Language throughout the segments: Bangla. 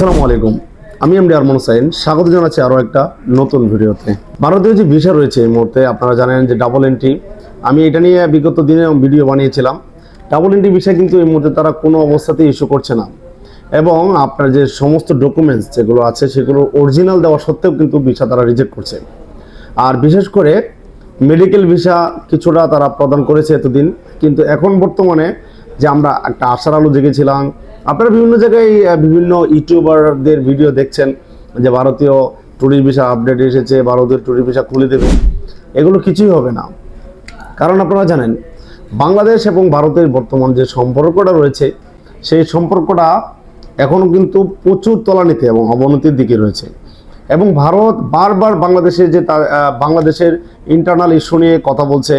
আসসালামু আলাইকুম। আমি এমডি আরমান হোসাইন স্বাগত জানাচ্ছি আরও একটা নতুন ভিডিওতে। ভারতীয় যে ভিসা রয়েছে এই মুহূর্তে, আপনারা জানেন যে ডাবল এন্ট্রি আমি এটা নিয়ে বিগত দিনে ভিডিও বানিয়েছিলাম। ডাবল এন্ট্রি ভিসা কিন্তু এই মুহূর্তে তারা কোনো অবস্থাতেই ইস্যু করছে না। এবং আপনার যে সমস্ত ডকুমেন্টস যেগুলো আছে, সেগুলো অরিজিনাল দেওয়া সত্ত্বেও কিন্তু ভিসা তারা রিজেক্ট করছে। আর বিশেষ করে মেডিকেল ভিসা কিছুটা তারা প্রদান করেছে এতদিন। কিন্তু এখন বর্তমানে যে আমরা একটা আশার আলো জেগেছিলাম আপনারা বিভিন্ন জায়গায় বিভিন্ন ইউটিউবারদের ভিডিও দেখছেন যে ভারতীয় ট্যুরিস্ট ভিসা আপডেট এসেছে ভারতীয় ট্যুরিস্ট ভিসা খুলে দেবে। এগুলো কিছুই হবে না। কারণ আপনারা জানেন, বাংলাদেশ এবং ভারতের বর্তমান যে সম্পর্কটা রয়েছে, সেই সম্পর্কটা এখনও কিন্তু প্রচুর তলানিতে এবং অবনতির দিকে রয়েছে। এবং ভারত বারবার বাংলাদেশের যে বাংলাদেশের ইন্টারনাল ইস্যু নিয়ে কথা বলছে,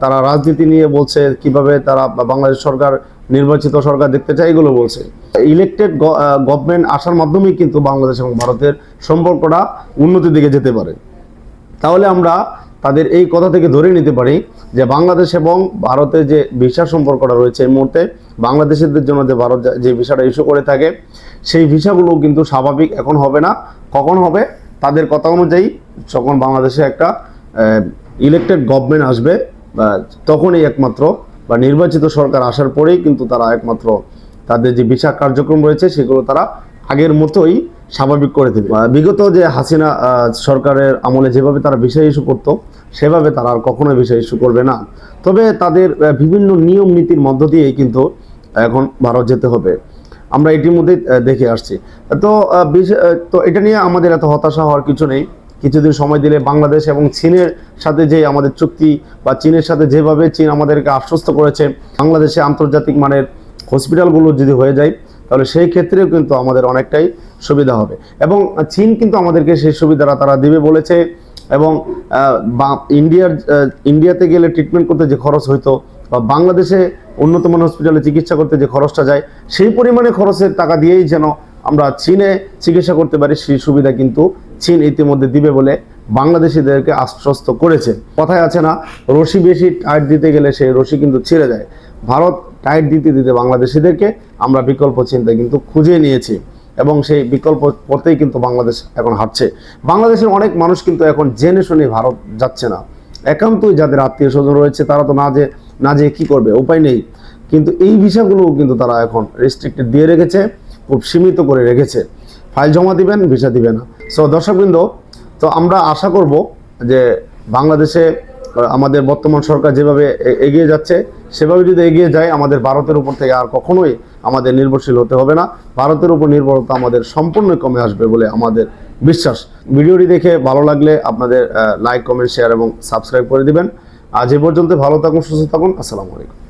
তারা রাজনীতি নিয়ে বলছে, কীভাবে তারা বাংলাদেশ সরকার নির্বাচিত সরকার দেখতে চায়, এগুলো বলছে। ইলেকটেড গভর্নমেন্ট আসার মাধ্যমেই কিন্তু বাংলাদেশ এবং ভারতের সম্পর্কটা উন্নতির দিকে যেতে পারে। তাহলে আমরা তাদের এই কথা থেকে ধরে নিতে পারি যে বাংলাদেশ এবং ভারতের যে ভিসা সম্পর্কটা রয়েছে এই মুহূর্তে, বাংলাদেশিদের জন্য যে ভারত যে ভিসাটা ইস্যু করে থাকে, সেই ভিসাগুলো কিন্তু স্বাভাবিক এখন হবে না। কখন হবে? তাদের কথা অনুযায়ী যখন বাংলাদেশে একটা ইলেকটেড গভর্নমেন্ট আসবে তখনই একমাত্র বা নির্বাচিত সরকার আসার পরেই কিন্তু তারা একমাত্র তাদের যে ভিসা কার্যক্রম রয়েছে, সেগুলো তারা আগের মতোই স্বাভাবিক করে দেবে। বিগত যে হাসিনা সরকারের আমলে যেভাবে তারা ভিসা ইস্যু করতো, সেভাবে তারা আর কখনোই ভিসা ইস্যু করবে না। তবে তাদের বিভিন্ন নিয়ম নীতির মধ্য দিয়েই কিন্তু এখন ভারত যেতে হবে। আমরা এটির মধ্যেই দেখে আসছি। তো তো এটা নিয়ে আমাদের এত হতাশা হওয়ার কিছু নেই। কিছুদিন সময় দিলে বাংলাদেশ এবং চীনের সাথে যে আমাদের চুক্তি বা চীনের সাথে যেভাবে চীন আমাদেরকে আশ্বস্ত করেছে, বাংলাদেশে আন্তর্জাতিক মানের হসপিটালগুলো যদি হয়ে যায়, তাহলে সেই ক্ষেত্রেও কিন্তু আমাদের অনেকটাই সুবিধা হবে। এবং চীন কিন্তু আমাদেরকে সেই সুবিধাটা তারা দিবে বলেছে এবং ইন্ডিয়ার ইন্ডিয়াতে গেলে ট্রিটমেন্ট করতে যে খরচ হইতো বা বাংলাদেশে উন্নত মানের হসপিটালে চিকিৎসা করতে যে খরচটা যায়, সেই পরিমাণে খরচের টাকা দিয়েই যেন আমরা চীনে চিকিৎসা করতে পারি, সেই সুবিধা কিন্তু চীন ইতিমধ্যে দিবে বলে বাংলাদেশিদেরকে আশ্বস্ত করেছে। কথায় আছে না, রশি বেশি টাইট দিতে গেলে সেই রশি কিন্তু ছিঁড়ে যায়। ভারত টাইট দিতে দিতে বাংলাদেশিদেরকে আমরা বিকল্প চিন্তা কিন্তু খুঁজে নিয়েছি এবং সেই বিকল্প পথেই কিন্তু বাংলাদেশ এখন হাঁটছে। বাংলাদেশের অনেক মানুষ কিন্তু এখন জেনে শুনে ভারত যাচ্ছে না। একান্তই যাদের আত্মীয় স্বজন রয়েছে, তারা তো না যে না যে কী করবে, উপায় নেই। কিন্তু এই ভিসাগুলোও কিন্তু তারা এখন রেস্ট্রিক্টেড দিয়ে রেখেছে। খুব সীমিত করে রেখেছে। ফাইল জমা দিবেন, ভিসা দিবে না। সো দর্শকবৃন্দ, তো আমরা আশা করব যে বাংলাদেশে আমাদের বর্তমান সরকার যেভাবে এগিয়ে যাচ্ছে, সেভাবে যদি এগিয়ে যায়, আমাদের ভারতের উপর থেকে আর কখনোই আমাদের নির্ভরশীল হতে হবে না। ভারতের উপর নির্ভরতা আমাদের সম্পূর্ণ কমে আসবে বলে আমাদের বিশ্বাস। ভিডিওটি দেখে ভালো লাগলে আপনাদের লাইক কমেন্ট শেয়ার এবং সাবস্ক্রাইব করে দিবেন। আজ এ পর্যন্ত ভালো থাকুন, সুস্থ থাকুন। আসসালামু আলাইকুম।